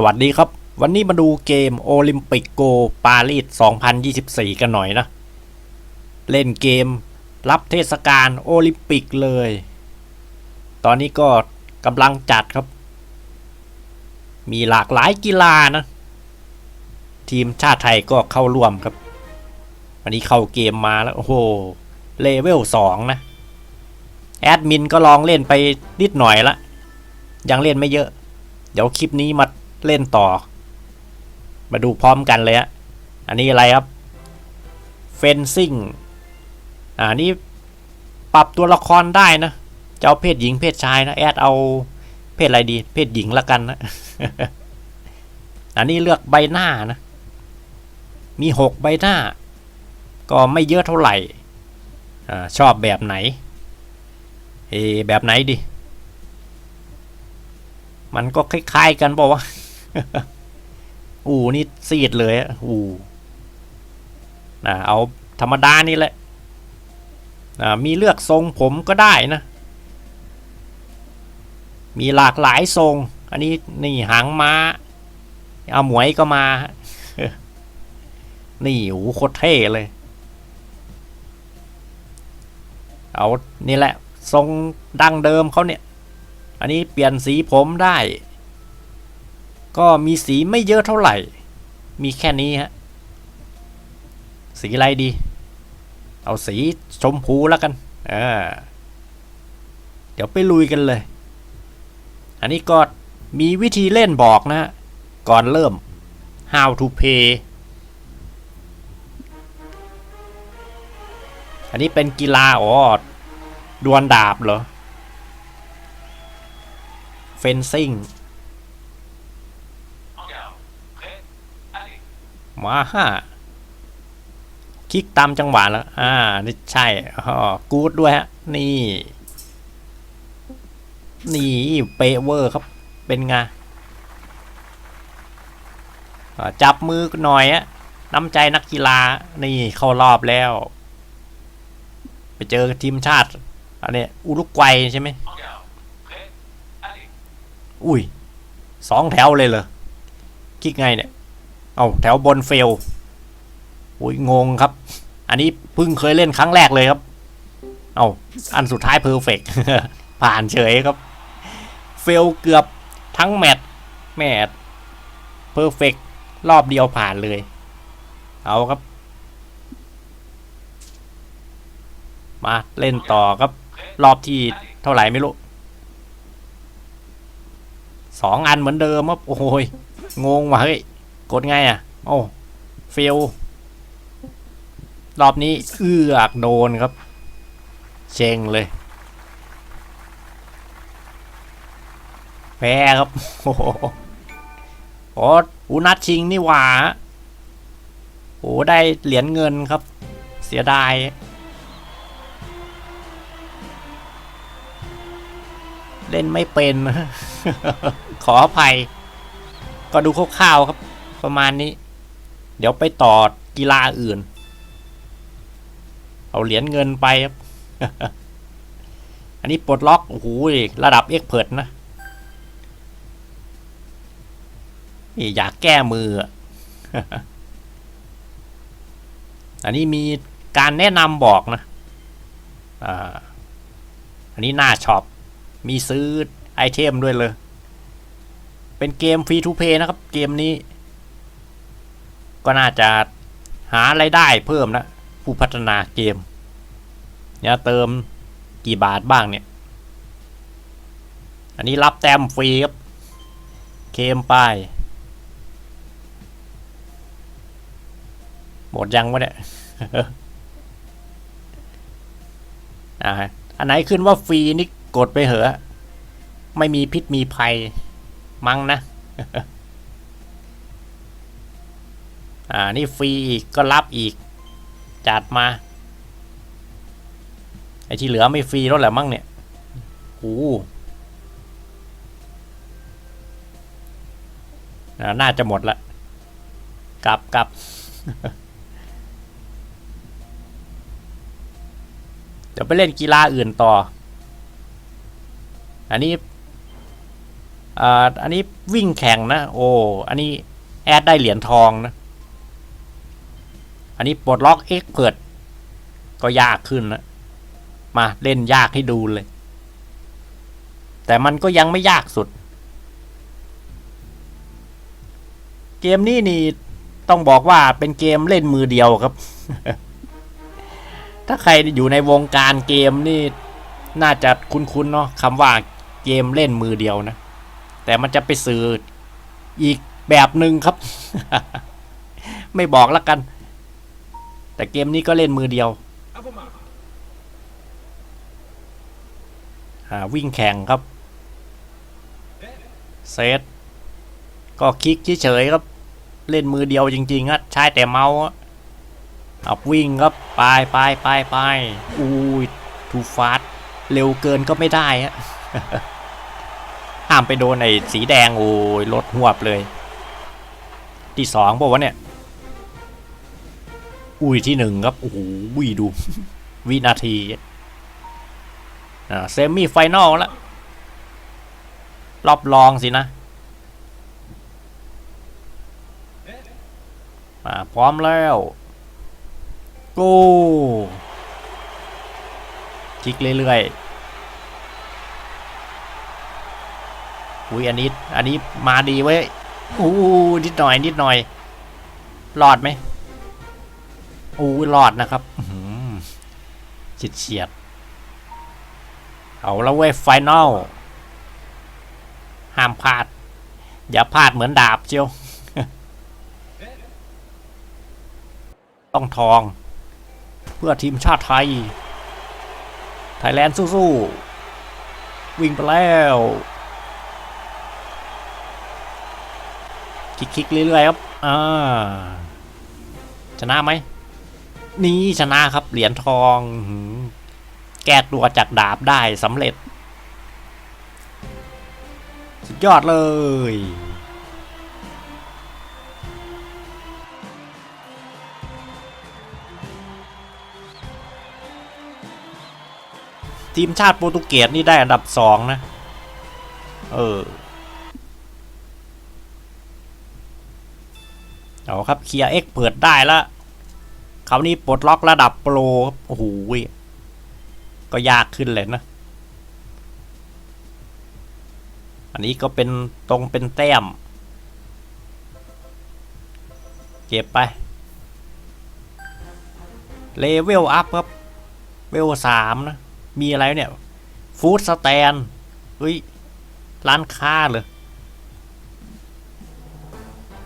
สวัสดีครับ วันนี้มาดูเกมโอลิมปิกโกปารีส 2024 กันหน่อยนะ เล่นเกมรับเทศกาลโอลิมปิกเลย ตอนนี้ก็กำลังจัดครับ มีหลากหลายกีฬานะ ทีมชาติไทยก็เข้าร่วมครับ วันนี้เข้าเกมมาแล้ว โอ้โห เลเวล 2 นะ แอดมินก็ลองเล่นไปนิดหน่อยละ ยังเล่นไม่เยอะ เดี๋ยวคลิปนี้มา เล่นต่อ มาดูพร้อมกันเลยฮะอันนี้อะไรครับเฟนซิ่งอ่านี่ปรับตัวละครได้นะจะเอาเพศหญิงเพศชายนะแอดเอาเพศอะไรดี เพศหญิงละกันนะอันนี้เลือกใบหน้านะ มีหกใบหน้า ก็ไม่เยอะเท่าไหร่อ่าชอบแบบไหนเอแบบไหนดีมันก็คล้ายๆกันเปล่าวะ อูนี่ซีดเลยอะอูนะเอาธรรมดานี่แหละนะมีเลือกทรงผมก็ได้นะ มีหลากหลายทรง อันนี้นี่หางม้า เอาหมวยก็มา นี่โอ้โคตรเท่เลย เอานี่แหละ ทรงดั้งเดิมเขาเนี่ย อันนี้เปลี่ยนสีผมได้ ก็มีสีไม่เยอะเท่าไหร่ มีแค่นี้ฮะ สีอะไรดี เอาสีชมพูแล้วกัน อ่า เดี๋ยวไปลุยกันเลย อันนี้ก็มีวิธีเล่นบอกนะ ก่อนเริ่ม how to play อันนี้เป็นกีฬาอ๋อดวลดาบเหรอ เฟนซิ่ง มาฮะคลิกตามจังหวะแล้ว อ่า นี่ใช่อ๋อกูดด้วยฮะ นี่ นี่เปเวอร์ครับ เป็นไงจับมือหน่อยอะน้ำใจนักกีฬา นี่เข้ารอบแล้ว ไปเจอทีมชาติ อันนี้อุรุกวัยใช่ไหม อุ้ย สองแถวเลยเหรอ คลิกไงเนี่ย เอาแถวบนเฟลอุ้ยงงครับ อันนี้เพิ่งเคยเล่นครั้งแรกเลยครับ เอาอันสุดท้ายเพอร์เฟกผ่านเฉยครับ เฟลเกือบทั้งแมตช์แมตช์เพอร์เฟกรอบเดียวผ่านเลย เอาครับ มาเล่นต่อครับ รอบที่เท่าไหร่ไม่รู้สองอันเหมือนเดิมครับโอ้ยงงว่ะเฮ้ย กดไงอะ โอ้เฟลรอบนี้เอือกโดนครับ เชงเลย แพ้ครับ โอ้โหโอ้อูนัดชิงนี่หว่าโอ้ได้เหรียญเงินครับ เสียดายเล่นไม่เป็น ขออภัย ก็ดูคร่าวๆครับ ประมาณนี้ เดี๋ยวไปต่อกีฬาอื่น เอาเหรียญเงินไปครับ อันนี้ปลดล็อก โอ้โห ระดับเอ็กเพิดนะนี่อยากแก้มือ อันนี้มีการแนะนำบอกนะอันนี้หน้าช็อป มีซื้อไอเทมด้วยเลย เป็นเกมฟรีทูเพย์นะครับ เกมนี้ ก็น่าจะหาไรายได้เพิ่มนะ ผู้พัฒนาเกมเนี่ยเติมกี่บาทบ้างเนี่ย อันนี้รับแต้มฟรีครับ เคมไป หมดยังวะเนี่ยอ่าอันไหนขึ้นว่าฟรีนี่กดไปเหอะ ไม่มีพิษมีภัยมั้งนะ อ่า นี่ฟรีอีกก็รับอีก จัดมา ไอ้ที่เหลือไม่ฟรีแล้วแหละมั้งเนี่ยโอ้น่าจะหมดละ กลับกลับเดี๋ยวไปเล่นกีฬาอื่นต่อ อันนี้อ่าอันนี้วิ่งแข่งนะ โอ้ อันนี้แอดได้เหรียญทองนะ อันนี้ปลดล็อกเอ็กเพิดก็ยากขึ้นนะมาเล่นยากให้ดูเลย แต่มันก็ยังไม่ยากสุด เกมนี้นี่ต้องบอกว่าเป็นเกมเล่นมือเดียวครับ ถ้าใครอยู่ในวงการเกมนี่น่าจะคุ้นๆเนาะคำว่าเกมเล่นมือเดียวนะ แต่มันจะไปสื่ออีกแบบหนึ่งครับ ไม่บอกแล้วกัน แต่เกมนี้ก็เล่นมือเดียวอ่าวิ่งแข่งครับ เซตก็คลิกเฉยๆครับ เล่นมือเดียวจริงๆอะใช้แต่เมาส์อะเอาวิ่งครับไปไปไปไปอุ้ยทูฟาสเร็วเกินก็ไม่ได้ฮะห้ามไปโดนไอ้สีแดงโอ้ยรถหวบเลย ที่สองบอกว่าวะเนี่ย อุ้ยที่หนึ่งครับ โอ้โหวีดู วินาที อ่า เซมิไฟนอลแล้ว รอบรองสินะ อ่า พร้อมแล้วกูคลิกเรื่อยๆ อุ้ยอันนี้ อันนี้มาดีเว้ยอู้นิดหน่อย นิดหน่อย รอดไหม อู้รอดนะครับเฉียดเฉียด เอาแล้วเว้ยไฟนอลห้ามพลาด อย่าพลาดเหมือนดาบเชียว ต้องทอง เพื่อทีมชาติไทย ไทยแลนด์สู้ๆ วิ่งไปแล้วคลิกๆเรื่อยๆครับ อ่า ชนะไหม นี่ชนะครับ เหรียญทองแก้ตัวจากดาบได้สำเร็จ สุดยอดเลยทีมชาติโปรตุเกสนี่ได้อันดับสองนะ เออ เอาครับ เคลียร์เอ็กเปิดได้แล้ว ครานี้ปลดล็อกระดับโปรโอ้โหก็ยากขึ้นเลยนะ อันนี้ก็เป็นตรงเป็นแต้ม เก็บไปเลเวลอัพครับเวลสามนะ มีอะไรเนี่ย ฟู้ดสแตนเฮ้ย ร้านค้าเลย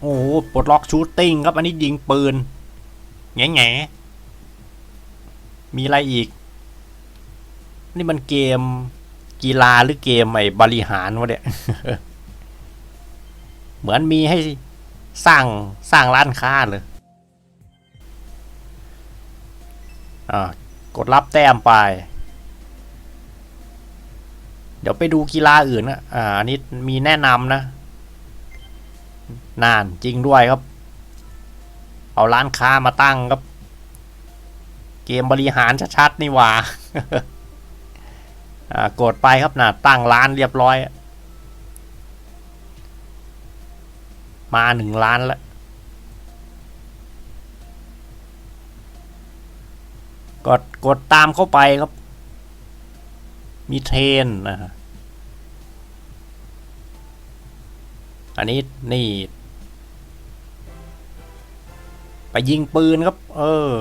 โอ้โหปลดล็อกชูตติ้งครับ อันนี้ยิงปืน แง่แง่มีอะไรอีก นี่มันเกมกีฬาหรือเกมไอ้บริหารวะเนี่ย เหมือนมีให้สร้างสร้างร้านค้าเลยอ่ากดรับแต้มไป เดี๋ยวไปดูกีฬาอื่นนะอ่าอันนี้มีแนะนำนะ นานจริงด้วยครับ เอาร้านค้ามาตั้งครับ เกมบริหารชัดๆนี่หว่า กดไปครับนะตั้งร้านเรียบร้อย มาหนึ่งล้านแล้ว กดกดตามเข้าไปครับ มีเทรนนะฮะอันนี้นี่ ไปยิงปืนครับ เออ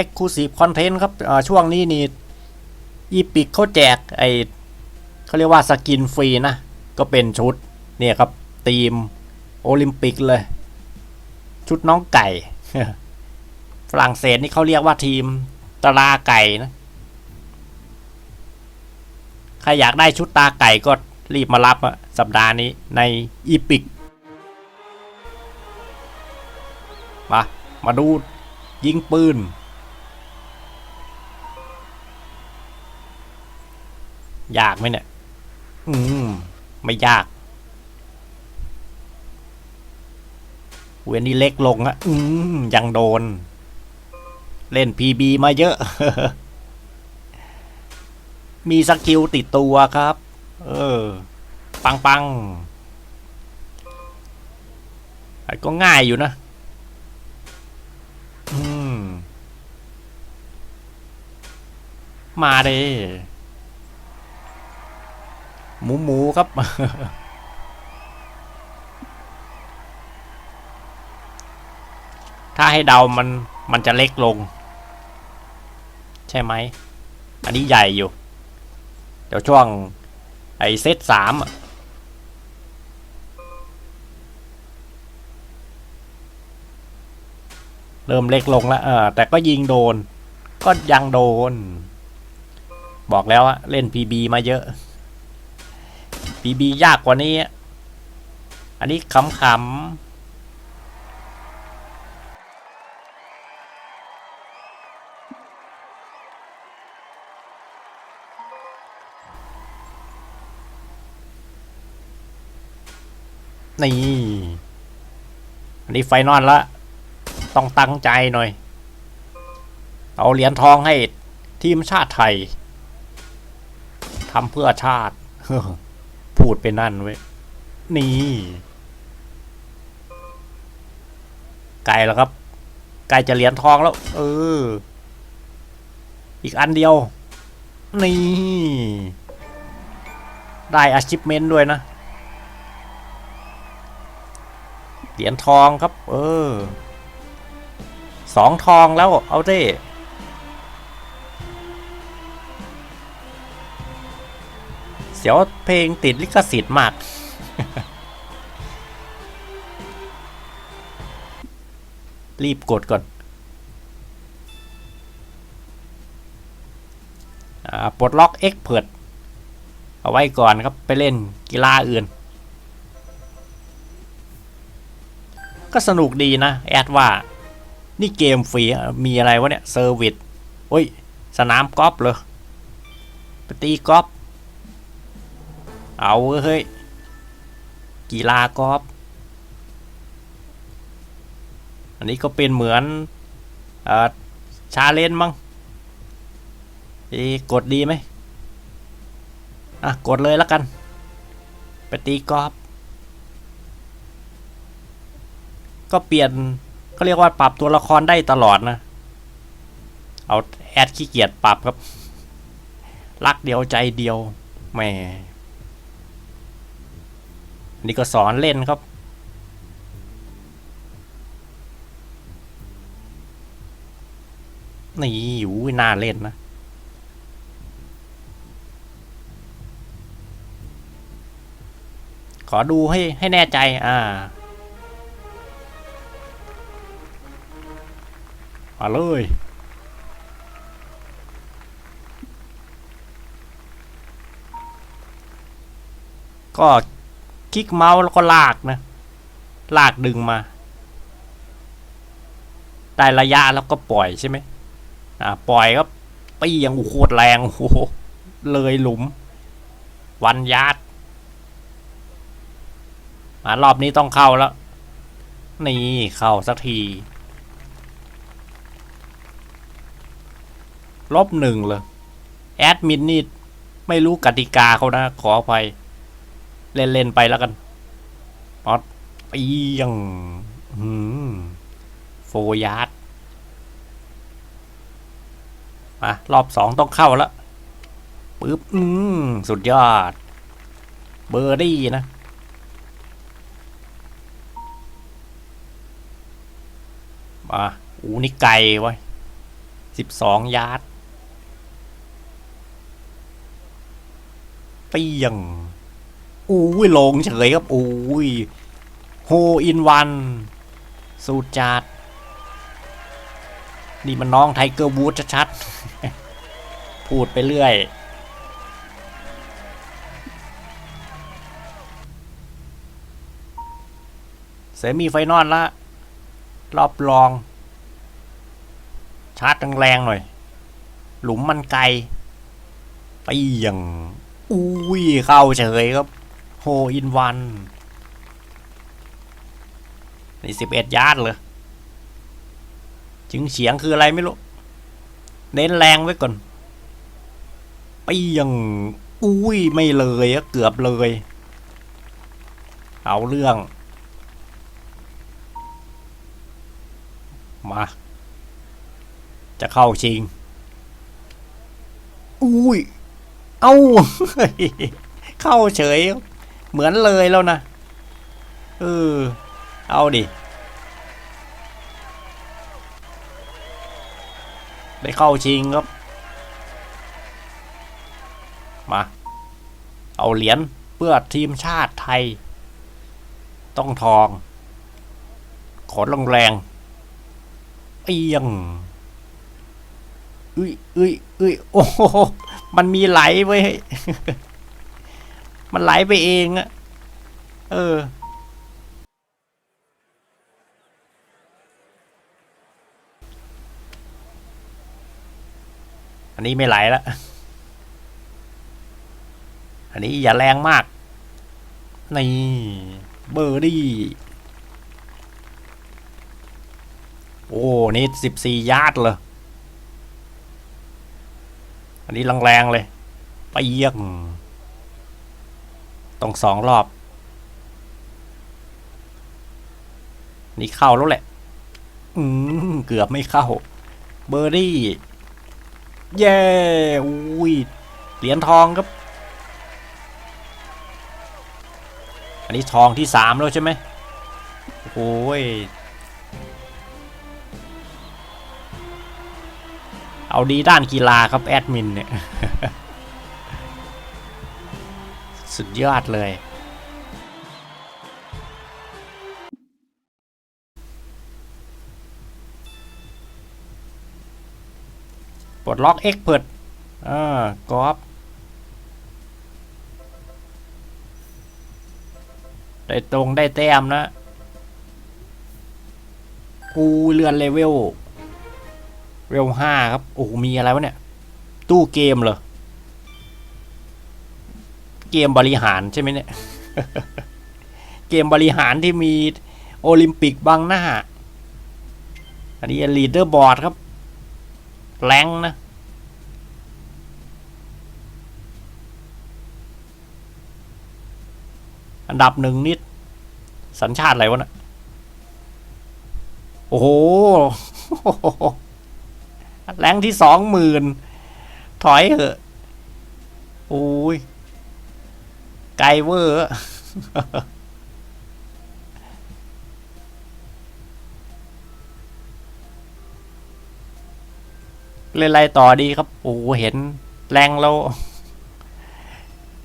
Exclusive Content ครับช่วงนี้นี่อีพิกเขาแจกไอเขาเรียกว่าสกินฟรีนะ ก็เป็นชุด เนี่ยครับทีมโอลิมปิกเลย ชุดน้องไก่ ฝรั่งเศสนี่เขาเรียกว่าทีมตราไก่นะ ใครอยากได้ชุดตาไก่ก็รีบมารับสัปดาห์นี้ในอีพิก มา มาดูยิงปืน ยากไหมเนี่ย อืม ไม่ยากเวนนี้เล็กลงอะอืม ยังโดน เล่น PB มาเยอะ มีสกิลติดตัวครับ เออ ปังปังไอ้ก็ง่ายอยู่นะ อืม มาเด้หมูหมูครับ ถ้าให้เดามันมันจะเล็กลง ใช่ไหม อันนี้ใหญ่อยู่ เดี๋ยวช่วง ไอเซตสามอะ เริ่มเล็กลงแล้วเออแต่ก็ยิงโดน ก็ยังโดน บอกแล้วอะเล่น PB มาเยอะ PB ยากกว่านี้ อันนี้ขำๆนี่ อันนี้ไฟนอลละ ต้องตั้งใจหน่อย เอาเหรียญทองให้ทีมชาติไทยทำเพื่อชาติ พูดไปนั่นเว้ย นี่ ไกลแล้วครับ ไกลจะเหรียญทองแล้ว เออ อีกอันเดียว นี่ ได้ achievement ด้วยนะ เหรียญทองครับ เออ สองทองแล้วเอาเด้เสียวเพลงติดลิขสิทธิ์มากรีบกดก่อนปลดล็อก e x p e r t เอาไว้ก่อนครับไปเล่นกีฬาอื่น ก็สนุกดีนะ แอดว่า นี่เกมฟรีมีอะไรวะเนี่ยเซอร์วิสโอ้ย สนามกอล์ฟเลยไปตีกอล์ฟเอาเฮ้ย กีฬากอล์ฟอันนี้ก็เป็นเหมือนอชาเลนจ์มั้งอ๊ะกดดีไหมอะ กดเลยแล้วกัน ไปตีกอล์ฟก็เปลี่ยน ก็เรียกว่าปรับตัวละครได้ตลอดนะ เอาแอดขี้เกียจปรับครับ รักเดียวใจเดียวแม่นี่ก็สอนเล่นครับ นี่อยู่น่าเล่นนะขอดูให้ให้แน่ใจ อ่า มาเลย ก็คลิกเมาส์แล้วก็ลากนะ ลากดึงมา ได้ระยะแล้วก็ปล่อยใช่ไหมอ่าปล่อยก็ปียังโคตรแรงโอ้โหเลยหลุม วันยาดมารอบนี้ต้องเข้าแล้ว นี่เข้าสักที ลบหนึ่งเลยแอดมินนี่ไม่รู้กติกาเขานะ ขออภัย เล่น ๆ ไปแล้วกันป๊อดปียงหืมโฟยาร์ดมารอบสองต้องเข้าแล้วปึ๊บ อืม สุดยอด เบอร์ดี้นะ มา อูนี่ไกลไว้สิบสองยาร์ด เปียงอุ้ยลงเฉยครับอุ้ยโฮอินวันสูดจัดนี่มันน้องไทเกอร์วูดชัดๆ พูดไปเรื่อย เสมีไฟนอลละ รอบรอง ชาร์จแรงๆหน่อย หลุมมันไกลไปอย่าง อุ้ยเข้าเฉยครับโฮอินวันนี่สิบเอ็ดยาร์ดเลยจึงเฉียงคืออะไรไม่รู้ เน้นแรงไว้ก่อนไปยังอุ้ยไม่เลยเกือบเลย เอาเรื่อง มา จะเข้าชิง อุ้ย เอ้า เข้าเฉย เหมือนเลยแล้วนะ เออ เอาดิ ได้เข้าชิงครับ มา เอาเหรียญเพื่อทีมชาติไทย ต้องทอง ขนแรงๆเอียงอุ้ยอุ้ยอุ้ยโอ้ มันมีไหลไว้ยมันไหลไปเองอะเออ อันนี้ไม่ไหลแล้วอันนี้อย่าแรงมากนี่เบอร์ดี้โอ้ นี่สิบสี่ยาร์ดเลย อันนี้แรงๆเลยไปเยี่ยงต้องสองรอบ นี่เข้าแล้วแหละ อืมเกือบไม่เข้า เบอร์ดี้เย้อุ้ยเหรียญทองครับ อันนี้ทองที่สามแล้วใช่ไหมโอ้ย เอาดีด้านกีฬาครับแอดมินเนี่ย สุดยอดเลย ปลดล็อกเอ็กเพิดอ่ากอฟได้ตรงได้แต้มนะ กูเลื่อนเลเวล เวลห้าครับ โอ้มีอะไรวะเนี่ย ตู้เกมเหรอ เกมบริหารใช่ไหมเนี่ย เกมบริหารที่มีโอลิมปิกบังหน้า อันนี้ลีดเดอร์บอร์ดครับ แรงนะอันดับหนึ่งนิด สัญชาติอะไรวะนะโอ้โห แรงที่สองหมื่นถอยเหอะโอ้ยไกลเวอร์เล่นไรต่อดีครับ โอ้เห็นแรงแล้ว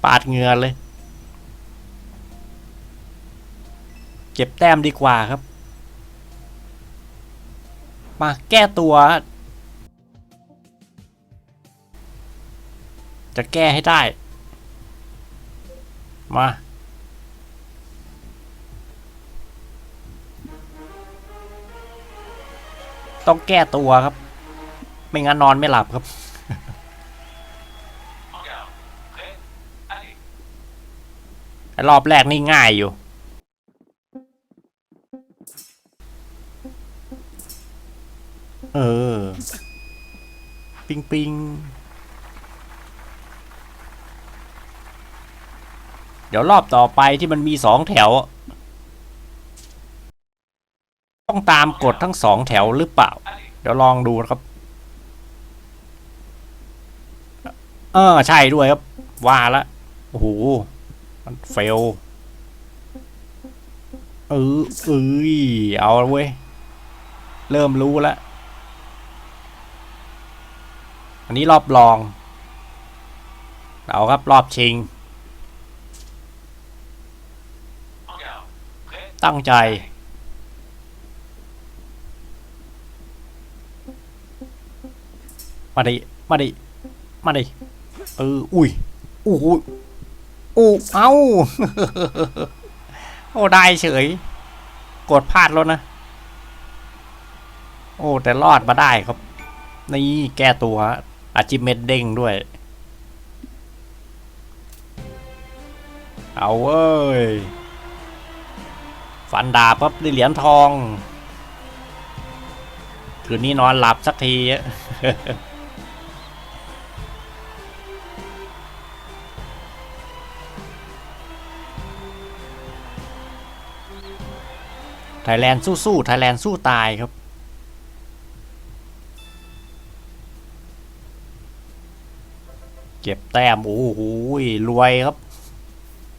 ปาดเหงื่อเลย เก็บแต้มดีกว่าครับ มาแก้ตัว จะแก้ให้ได้ มา ต้องแก้ตัวครับ ไม่งั้นนอนไม่หลับครับ รอบแรกนี่ง่ายอยู่เออ ปิงปิง เดี๋ยวรอบต่อไปที่มันมีสองแถว ต้องตามกฎทั้งสองแถวหรือเปล่า เดี๋ยวลองดูครับ เออใช่ด้วยครับ ว่าละโอ้โหมันเฟลเออเอ้ยเอาเว้ย เริ่มรู้ล้วอันนี้รอบรอง เอาครับรอบชิง ตั้งใจ มาดิ มาดิ มาดิ เออ อุ้ยโอ้โหโอ้เอ้าโอ้ ได้เฉย กดพลาดแล้วนะ โอ้ แต่รอดมาได้ครับ นี่แก้ตัวอาจิเมตเด้งด้วย เอาเว้ย ฟันดาบปั๊บได้เหรียญทอง คืนนี้นอนหลับสักทีไทยแลนด์สู้ๆไทยแลนด์สู้ตายครับเก็บแต้มโอ้โหรวยครับ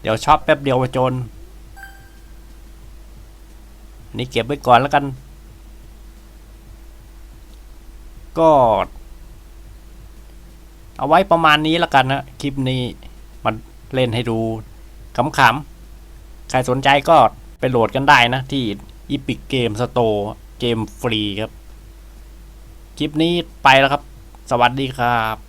เดี๋ยวช็อปแป๊บเดียวจน นี่เก็บไว้ก่อนแล้วกัน ก็ เอาไว้ประมาณนี้แล้วกันนะคลิปนี้มันเล่นให้ดูขำๆ ใครสนใจก็ไปโหลดกันได้นะ ที่ Epic Game Store เกมฟรีครับ คลิปนี้ไปแล้วครับ สวัสดีครับ